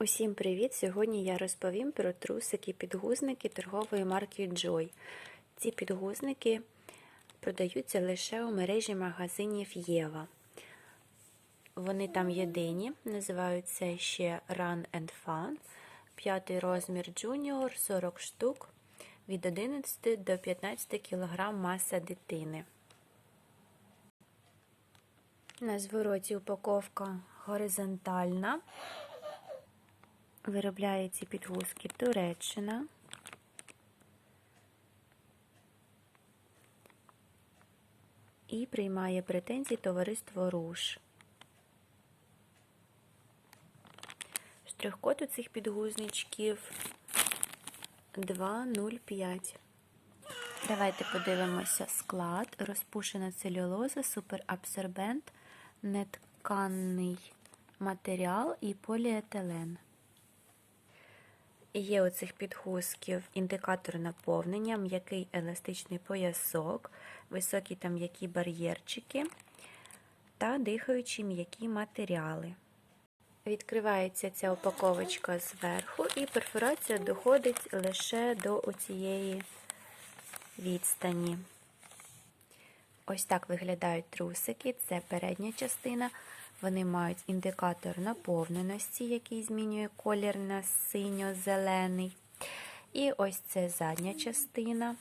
Усім привіт! Сьогодні я розповім про трусики-підгузники торгової марки Joy. Ці підгузники продаються лише у мережі магазинів Єва. Вони там єдині, називаються ще Run and Fun. П'ятий розмір Junior 40 штук від 11 до 15 кг маса дитини. На звороті упаковка горизонтальна. Виробляє ці підгузки Туреччина. І приймає претензії товариство Руш. Штрих-код у цих підгузничків 205. Давайте подивимося склад. Розпушена целюлоза, суперабсорбент, нетканний матеріал і поліетилен. Є у цих підгузків індикатор наповнення, м'який еластичний поясок, високі та м'які бар'єрчики та дихаючі м'які матеріали. Відкривається ця упаковочка зверху, і перфорація доходить лише до оцієї відстані. Ось так виглядають трусики, це передня частина. Вони мають індикатор наповненості, який змінює колір на синьо-зелений. І ось це задня частина.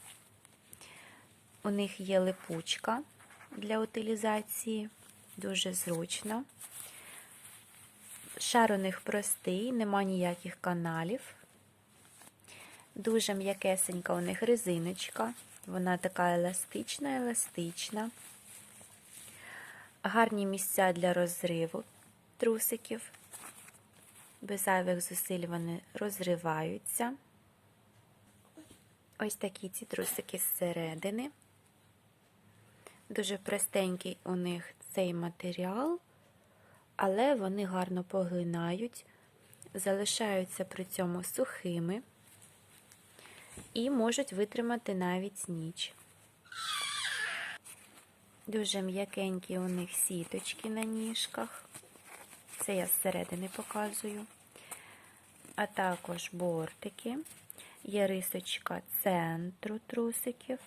У них є липучка для утилізації, дуже зручно. Шар у них простий, нема ніяких каналів. Дуже м'якесенька у них резиночка. Вона така еластична, еластична гарні місця для розриву трусиків. Без зайвих зусиль вони розриваються. Ось такі ці трусики зсередини. Дуже простенький у них цей матеріал, але вони гарно поглинають, залишаються при цьому сухими і можуть витримати навіть ніч. Дуже м'якенькі у них сіточки на ніжках. Це я зсередини показую. А також бортики. Є рисочка центру трусиків.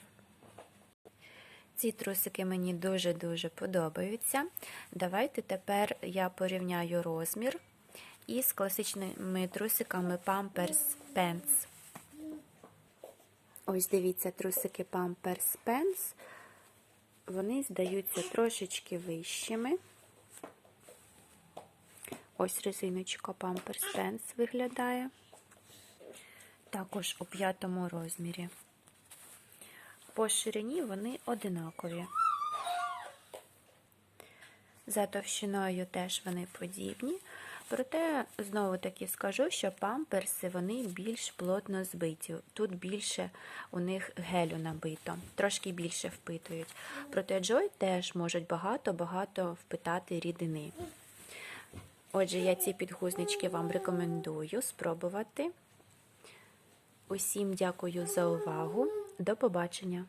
Ці трусики мені дуже-дуже подобаються. Давайте тепер я порівняю розмір із класичними трусиками Pampers Pants. Ось дивіться, трусики Pampers Pants вони здаються трошечки вищими. Ось резиночка Pampers Pants виглядає. Також у п'ятому розмірі. По ширині вони одинакові. За товщиною теж вони подібні. Проте, знову таки скажу, що памперси вони більш плотно збиті. Тут більше у них гелю набито, трошки більше впитують. Проте Джой теж можуть багато-багато впитати рідини. Отже, я ці підгузнички вам рекомендую спробувати. Усім дякую за увагу. До побачення!